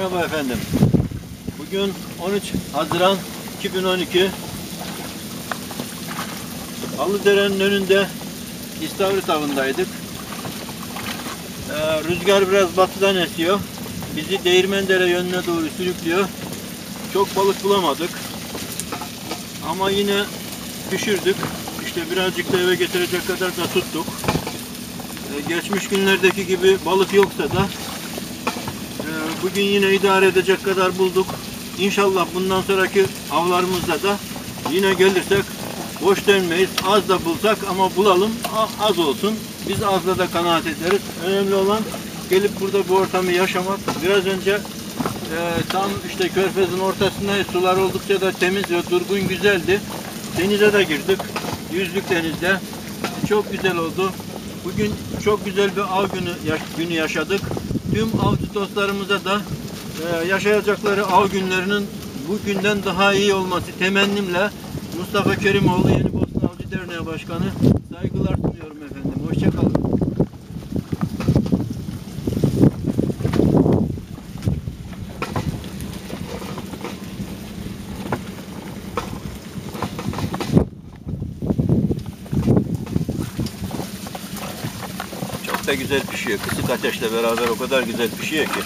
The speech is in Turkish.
Merhaba efendim. Bugün 13 Haziran 2012. Halıdere'nin önünde İstavrit avındaydık. Ee, rüzgar biraz batıdan esiyor. Bizi Değirmendere yönüne doğru sürüklüyor. Çok balık bulamadık. Ama yine pişirdik. İşte birazcık da eve getirecek kadar da tuttuk. Ee, geçmiş günlerdeki gibi balık yoksa da Bugün yine idare edecek kadar bulduk. İnşallah bundan sonraki avlarımızda da yine gelirsek boş dönmeyiz. Az da bulsak ama bulalım az olsun. Biz azla da kanaat ederiz. Önemli olan gelip burada bu ortamı yaşamak. Biraz önce e, tam işte körfezin ortasında sular oldukça da temiz ve durgun güzeldi. Denize de girdik. Yüzdük denizde. Çok güzel oldu. Bugün çok güzel bir av günü, günü yaşadık. Tüm avcı dostlarımıza da e, yaşayacakları av günlerinin bugünden daha iyi olması temennimle Mustafa Kerimoğlu Yeni Bosna Avcı Derneği Başkanı Da güzel pişiyor. Kısık ateşle beraber o kadar güzel pişiyor ki.